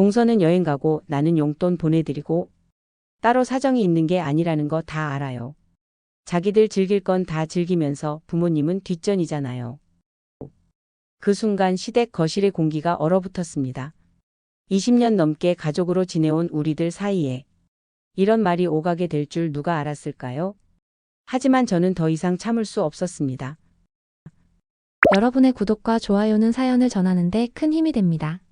동서는 여행 가고 나는 용돈 보내드리고 따로 사정이 있는 게 아니라는 거 다 알아요. 자기들 즐길 건 다 즐기면서 부모님은 뒷전이잖아요. 그 순간 시댁 거실의 공기가 얼어붙었습니다. 20년 넘게 가족으로 지내온 우리들 사이에 이런 말이 오가게 될 줄 누가 알았을까요? 하지만 저는 더 이상 참을 수 없었습니다. 여러분의 구독과 좋아요는 사연을 전하는데 큰 힘이 됩니다.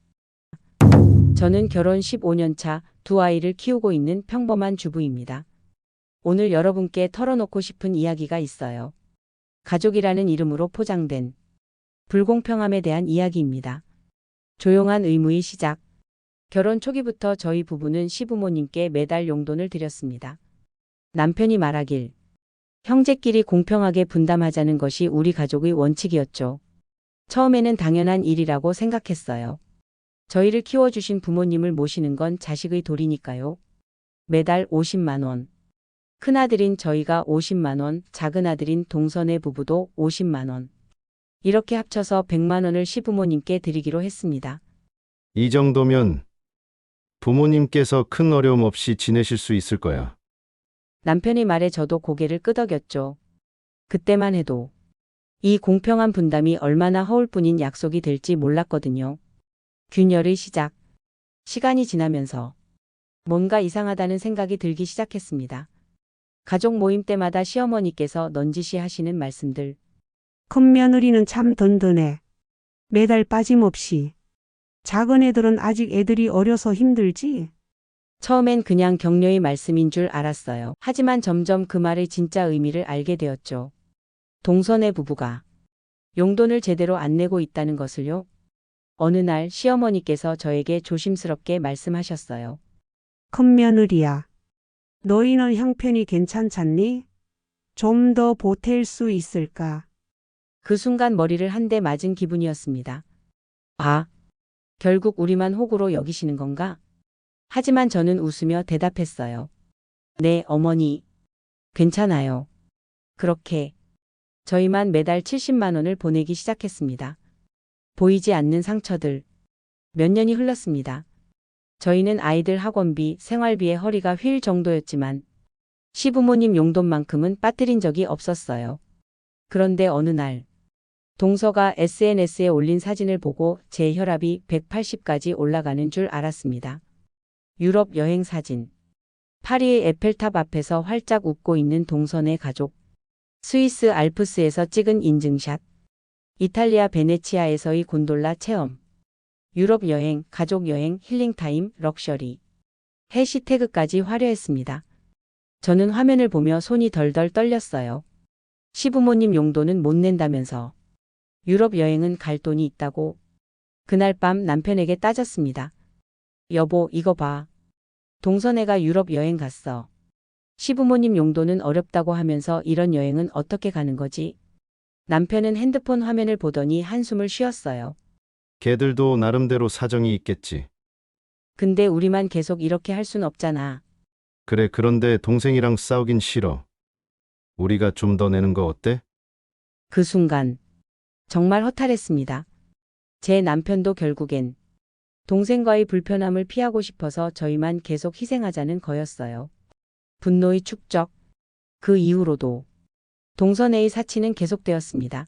저는 결혼 15년 차 두 아이를 키우고 있는 평범한 주부입니다. 오늘 여러분께 털어놓고 싶은 이야기가 있어요. 가족이라는 이름으로 포장된 불공평함에 대한 이야기입니다. 조용한 의무의 시작. 결혼 초기부터 저희 부부는 시부모님께 매달 용돈을 드렸습니다. 남편이 말하길 형제끼리 공평하게 분담하자는 것이 우리 가족의 원칙이었죠. 처음에는 당연한 일이라고 생각했어요. 저희를 키워주신 부모님을 모시는 건 자식의 도리니까요. 매달 50만 원. 큰아들인 저희가 50만 원, 작은아들인 동선의 부부도 50만 원. 이렇게 합쳐서 100만 원을 시부모님께 드리기로 했습니다. 이 정도면 부모님께서 큰 어려움 없이 지내실 수 있을 거야. 남편의 말에 저도 고개를 끄덕였죠. 그때만 해도 이 공평한 분담이 얼마나 허울 뿐인 약속이 될지 몰랐거든요. 균열의 시작. 시간이 지나면서 뭔가 이상하다는 생각이 들기 시작했습니다. 가족 모임 때마다 시어머니께서 넌지시 하시는 말씀들. 큰 며느리는 참 든든해. 매달 빠짐없이. 작은 애들은 아직 애들이 어려서 힘들지. 처음엔 그냥 격려의 말씀인 줄 알았어요. 하지만 점점 그 말의 진짜 의미를 알게 되었죠. 동선의 부부가 용돈을 제대로 안 내고 있다는 것을요. 어느 날 시어머니께서 저에게 조심스럽게 말씀하셨어요. 큰 며느리야. 너희는 형편이 괜찮잖니? 좀 더 보탤 수 있을까? 그 순간 머리를 한 대 맞은 기분이었습니다. 아, 결국 우리만 호구로 여기시는 건가? 하지만 저는 웃으며 대답했어요. 네, 어머니. 괜찮아요. 그렇게 저희만 매달 70만 원을 보내기 시작했습니다. 보이지 않는 상처들. 몇 년이 흘렀습니다. 저희는 아이들 학원비, 생활비에 허리가 휠 정도였지만 시부모님 용돈만큼은 빠뜨린 적이 없었어요. 그런데 어느 날 동서가 SNS에 올린 사진을 보고 제 혈압이 180까지 올라가는 줄 알았습니다. 유럽 여행 사진. 파리의 에펠탑 앞에서 활짝 웃고 있는 동선의 가족. 스위스 알프스에서 찍은 인증샷. 이탈리아 베네치아에서의 곤돌라 체험. 유럽 여행, 가족 여행, 힐링타임, 럭셔리. 해시태그까지 화려했습니다. 저는 화면을 보며 손이 덜덜 떨렸어요. 시부모님 용돈은 못 낸다면서. 유럽 여행은 갈 돈이 있다고. 그날 밤 남편에게 따졌습니다. 여보, 이거 봐. 동선애가 유럽 여행 갔어. 시부모님 용돈은 어렵다고 하면서 이런 여행은 어떻게 가는 거지? 남편은 핸드폰 화면을 보더니 한숨을 쉬었어요. 걔들도 나름대로 사정이 있겠지. 근데 우리만 계속 이렇게 할 순 없잖아. 그래, 그런데 동생이랑 싸우긴 싫어. 우리가 좀 더 내는 거 어때? 그 순간 정말 허탈했습니다. 제 남편도 결국엔 동생과의 불편함을 피하고 싶어서 저희만 계속 희생하자는 거였어요. 분노의 축적. 그 이후로도 동선애의 사치는 계속되었습니다.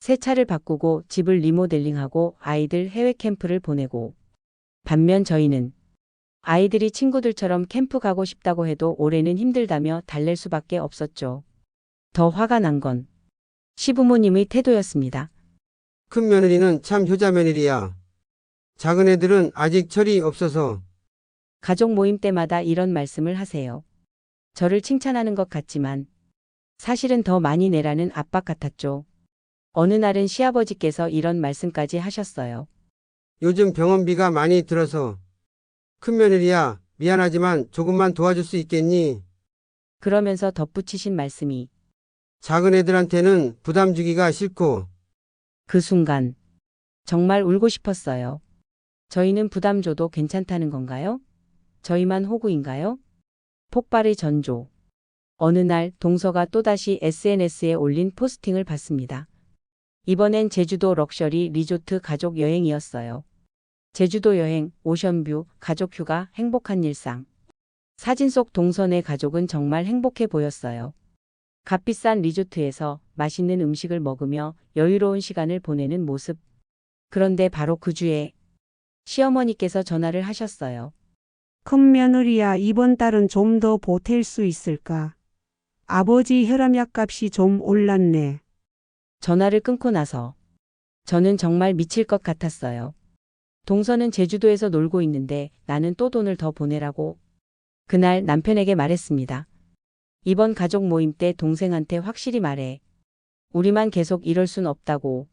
새 차를 바꾸고 집을 리모델링하고 아이들 해외 캠프를 보내고 반면 저희는 아이들이 친구들처럼 캠프 가고 싶다고 해도 올해는 힘들다며 달랠 수밖에 없었죠. 더 화가 난 건 시부모님의 태도였습니다. 큰 며느리는 참 효자 며느리야. 작은 애들은 아직 철이 없어서 가족 모임 때마다 이런 말씀을 하세요. 저를 칭찬하는 것 같지만 사실은 더 많이 내라는 압박 같았죠. 어느 날은 시아버지께서 이런 말씀까지 하셨어요. 요즘 병원비가 많이 들어서 큰 며느리야 미안하지만 조금만 도와줄 수 있겠니? 그러면서 덧붙이신 말씀이 작은 애들한테는 부담 주기가 싫고 그 순간 정말 울고 싶었어요. 저희는 부담 줘도 괜찮다는 건가요? 저희만 호구인가요? 폭발의 전조. 어느 날 동서가 또다시 SNS에 올린 포스팅을 봤습니다. 이번엔 제주도 럭셔리 리조트 가족 여행이었어요. 제주도 여행, 오션뷰, 가족 휴가, 행복한 일상. 사진 속 동선의 가족은 정말 행복해 보였어요. 값비싼 리조트에서 맛있는 음식을 먹으며 여유로운 시간을 보내는 모습. 그런데 바로 그 주에 시어머니께서 전화를 하셨어요. 큰 며느리야, 이번 달은 좀 더 보탤 수 있을까? 아버지 혈압약 값이 좀 올랐네. 전화를 끊고 나서 저는 정말 미칠 것 같았어요. 동서는 제주도에서 놀고 있는데 나는 또 돈을 더 보내라고. 그날 남편에게 말했습니다. 이번 가족 모임 때 동생한테 확실히 말해. 우리만 계속 이럴 순 없다고.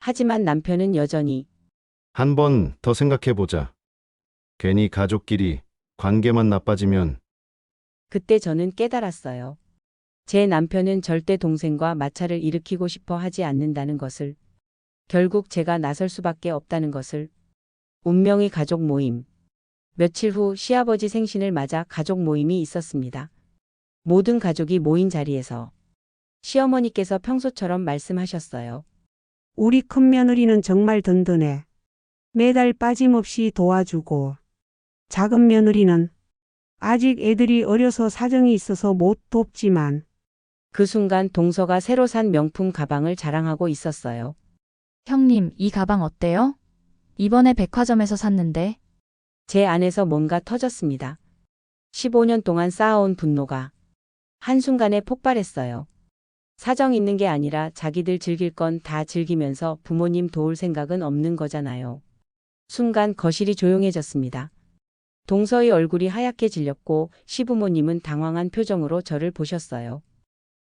하지만 남편은 여전히 한 번 더 생각해 보자. 괜히 가족끼리 관계만 나빠지면 그때 저는 깨달았어요. 제 남편은 절대 동생과 마찰을 일으키고 싶어 하지 않는다는 것을. 결국 제가 나설 수밖에 없다는 것을. 운명의 가족 모임. 며칠 후 시아버지 생신을 맞아 가족 모임이 있었습니다. 모든 가족이 모인 자리에서 시어머니께서 평소처럼 말씀하셨어요. 우리 큰 며느리는 정말 든든해. 매달 빠짐없이 도와주고. 작은 며느리는 아직 애들이 어려서 사정이 있어서 못 돕지만 그 순간 동서가 새로 산 명품 가방을 자랑하고 있었어요. 형님, 이 가방 어때요? 이번에 백화점에서 샀는데. 제 안에서 뭔가 터졌습니다. 15년 동안 쌓아온 분노가 한순간에 폭발했어요. 사정 있는 게 아니라 자기들 즐길 건 다 즐기면서 부모님 도울 생각은 없는 거잖아요. 순간 거실이 조용해졌습니다. 동서의 얼굴이 하얗게 질렸고 시부모님은 당황한 표정으로 저를 보셨어요.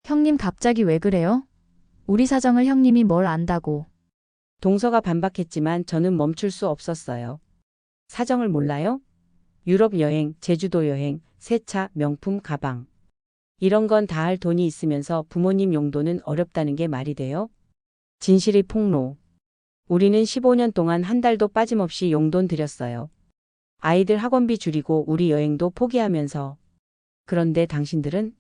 형님 갑자기 왜 그래요? 우리 사정을 형님이 뭘 안다고. 동서가 반박했지만 저는 멈출 수 없었어요. 사정을 몰라요? 유럽 여행, 제주도 여행, 세차, 명품 가방. 이런 건 다 할 돈이 있으면서 부모님 용도는 어렵다는 게 말이 돼요? 진실의 폭로. 우리는 15년 동안 한 달도 빠짐없이 용돈 들였어요. 아이들 학원비 줄이고 우리 여행도 포기하면서. 그런데 당신들은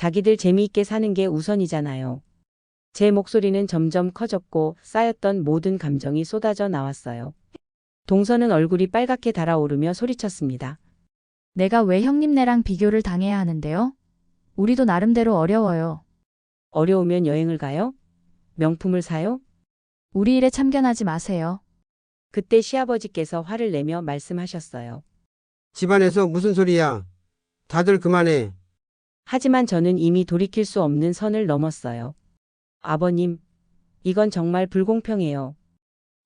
자기들 재미있게 사는 게 우선이잖아요. 제 목소리는 점점 커졌고 쌓였던 모든 감정이 쏟아져 나왔어요. 동서는 얼굴이 빨갛게 달아오르며 소리쳤습니다. 내가 왜 형님네랑 비교를 당해야 하는데요? 우리도 나름대로 어려워요. 어려우면 여행을 가요? 명품을 사요? 우리 일에 참견하지 마세요. 그때 시아버지께서 화를 내며 말씀하셨어요. 집안에서 무슨 소리야? 다들 그만해. 하지만 저는 이미 돌이킬 수 없는 선을 넘었어요. 아버님, 이건 정말 불공평해요.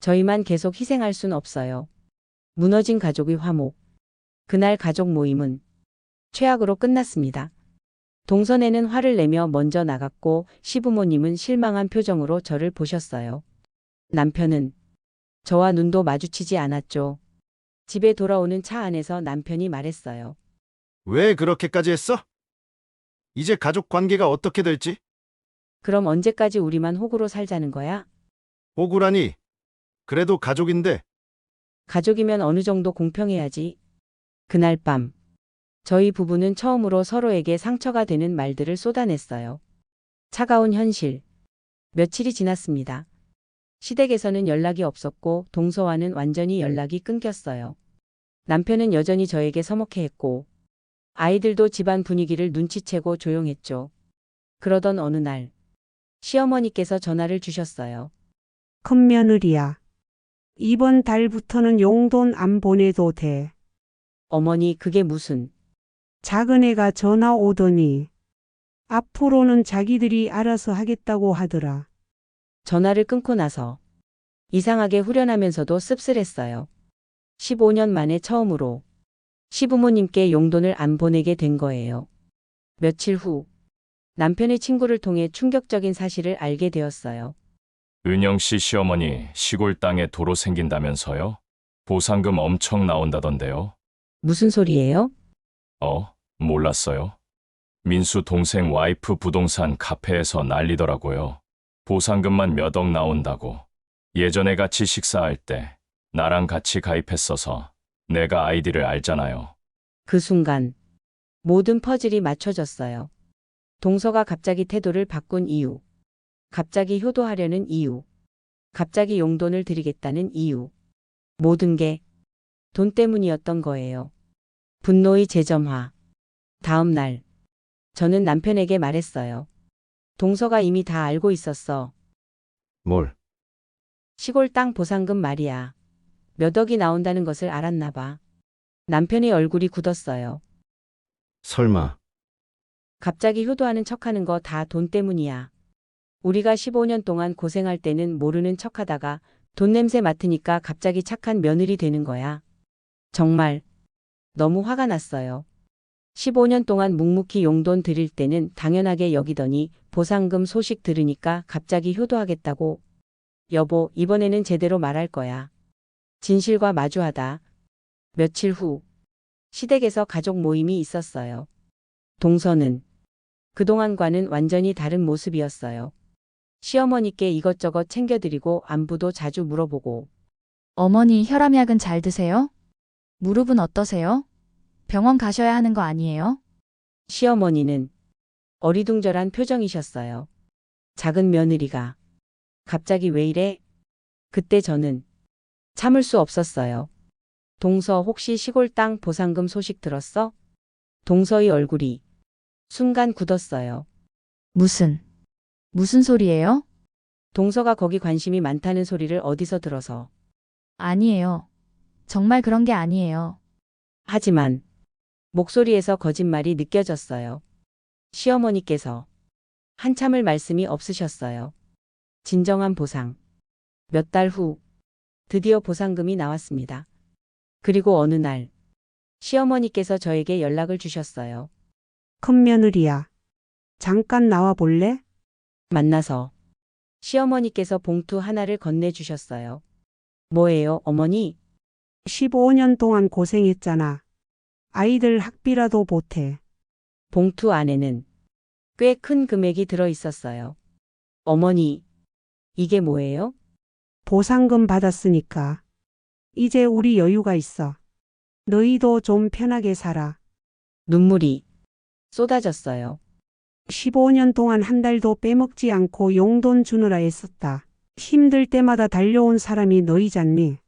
저희만 계속 희생할 순 없어요. 무너진 가족의 화목. 그날 가족 모임은 최악으로 끝났습니다. 동선에는 화를 내며 먼저 나갔고 시부모님은 실망한 표정으로 저를 보셨어요. 남편은 저와 눈도 마주치지 않았죠. 집에 돌아오는 차 안에서 남편이 말했어요. 왜 그렇게까지 했어? 이제 가족 관계가 어떻게 될지? 그럼 언제까지 우리만 호구로 살자는 거야? 억울하니. 그래도 가족인데 가족이면 어느 정도 공평해야지. 그날 밤, 저희 부부는 처음으로 서로에게 상처가 되는 말들을 쏟아냈어요. 차가운 현실. 며칠이 지났습니다. 시댁에서는 연락이 없었고 동서와는 완전히 연락이 끊겼어요. 남편은 여전히 저에게 서먹해했고 아이들도 집안 분위기를 눈치채고 조용했죠. 그러던 어느 날 시어머니께서 전화를 주셨어요. 큰 며느리야. 이번 달부터는 용돈 안 보내도 돼. 어머니 그게 무슨 작은 애가 전화 오더니 앞으로는 자기들이 알아서 하겠다고 하더라. 전화를 끊고 나서 이상하게 후련하면서도 씁쓸했어요. 15년 만에 처음으로 시부모님께 용돈을 안 보내게 된 거예요. 며칠 후 남편의 친구를 통해 충격적인 사실을 알게 되었어요. 은영 씨 시어머니 시골 땅에 도로 생긴다면서요? 보상금 엄청 나온다던데요. 무슨 소리예요? 어? 몰랐어요? 민수 동생 와이프 부동산 카페에서 난리더라고요. 보상금만 몇 억 나온다고. 예전에 같이 식사할 때 나랑 같이 가입했어서 내가 아이디를 알잖아요. 그 순간 모든 퍼즐이 맞춰졌어요. 동서가 갑자기 태도를 바꾼 이유. 갑자기 효도하려는 이유. 갑자기 용돈을 드리겠다는 이유. 모든 게 돈 때문이었던 거예요. 분노의 재점화. 다음 날, 저는 남편에게 말했어요. 동서가 이미 다 알고 있었어. 뭘? 시골 땅 보상금 말이야. 몇 억이 나온다는 것을 알았나 봐. 남편의 얼굴이 굳었어요. 설마. 갑자기 효도하는 척하는 거 다 돈 때문이야. 우리가 15년 동안 고생할 때는 모르는 척하다가 돈 냄새 맡으니까 갑자기 착한 며느리 되는 거야. 정말 너무 화가 났어요. 15년 동안 묵묵히 용돈 드릴 때는 당연하게 여기더니 보상금 소식 들으니까 갑자기 효도하겠다고. 여보, 이번에는 제대로 말할 거야. 진실과 마주하다. 며칠 후 시댁에서 가족 모임이 있었어요. 동서는 그동안과는 완전히 다른 모습이었어요. 시어머니께 이것저것 챙겨드리고 안부도 자주 물어보고 어머니 혈압약은 잘 드세요? 무릎은 어떠세요? 병원 가셔야 하는 거 아니에요? 시어머니는 어리둥절한 표정이셨어요. 작은 며느리가 갑자기 왜 이래? 그때 저는 참을 수 없었어요. 동서 혹시 시골 땅 보상금 소식 들었어? 동서의 얼굴이 순간 굳었어요. 무슨, 무슨 소리예요? 동서가 거기 관심이 많다는 소리를 어디서 들어서. 아니에요. 정말 그런 게 아니에요. 하지만 목소리에서 거짓말이 느껴졌어요. 시어머니께서 한참을 말씀이 없으셨어요. 진정한 보상. 몇 달 후 드디어 보상금이 나왔습니다. 그리고 어느 날 시어머니께서 저에게 연락을 주셨어요. 큰 며느리야. 잠깐 나와 볼래? 만나서 시어머니께서 봉투 하나를 건네주셨어요. 뭐예요, 어머니? 15년 동안 고생했잖아. 아이들 학비라도 보태. 봉투 안에는 꽤 큰 금액이 들어 있었어요. 어머니, 이게 뭐예요? 보상금 받았으니까. 이제 우리 여유가 있어. 너희도 좀 편하게 살아. 눈물이 쏟아졌어요. 15년 동안 한 달도 빼먹지 않고 용돈 주느라 애썼다. 힘들 때마다 달려온 사람이 너희잖니.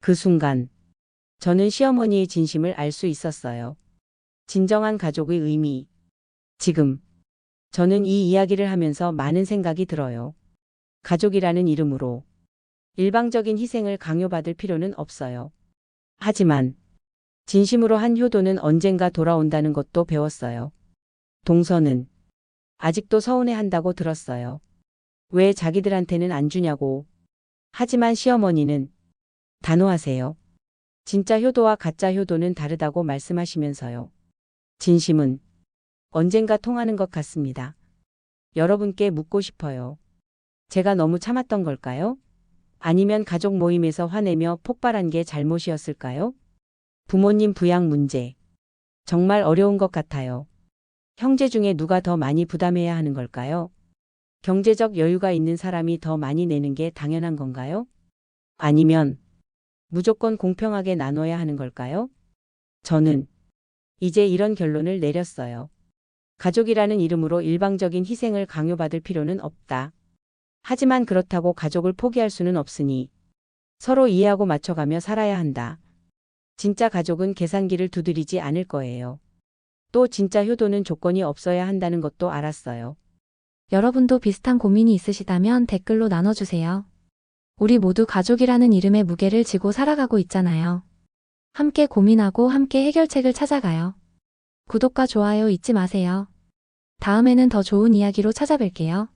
그 순간 저는 시어머니의 진심을 알 수 있었어요. 진정한 가족의 의미. 지금 저는 이 이야기를 하면서 많은 생각이 들어요. 가족이라는 이름으로 일방적인 희생을 강요받을 필요는 없어요. 하지만 진심으로 한 효도는 언젠가 돌아온다는 것도 배웠어요. 동서는 아직도 서운해 한다고 들었어요. 왜 자기들한테는 안 주냐고. 하지만 시어머니는 단호하세요. 진짜 효도와 가짜 효도는 다르다고 말씀하시면서요. 진심은 언젠가 통하는 것 같습니다. 여러분께 묻고 싶어요. 제가 너무 참았던 걸까요? 아니면 가족 모임에서 화내며 폭발한 게 잘못이었을까요? 부모님 부양 문제. 정말 어려운 것 같아요. 형제 중에 누가 더 많이 부담해야 하는 걸까요? 경제적 여유가 있는 사람이 더 많이 내는 게 당연한 건가요? 아니면 무조건 공평하게 나눠야 하는 걸까요? 저는 이제 이런 결론을 내렸어요. 가족이라는 이름으로 일방적인 희생을 강요받을 필요는 없다. 하지만 그렇다고 가족을 포기할 수는 없으니 서로 이해하고 맞춰가며 살아야 한다. 진짜 가족은 계산기를 두드리지 않을 거예요. 또 진짜 효도는 조건이 없어야 한다는 것도 알았어요. 여러분도 비슷한 고민이 있으시다면 댓글로 나눠주세요. 우리 모두 가족이라는 이름의 무게를 지고 살아가고 있잖아요. 함께 고민하고 함께 해결책을 찾아가요. 구독과 좋아요 잊지 마세요. 다음에는 더 좋은 이야기로 찾아뵐게요.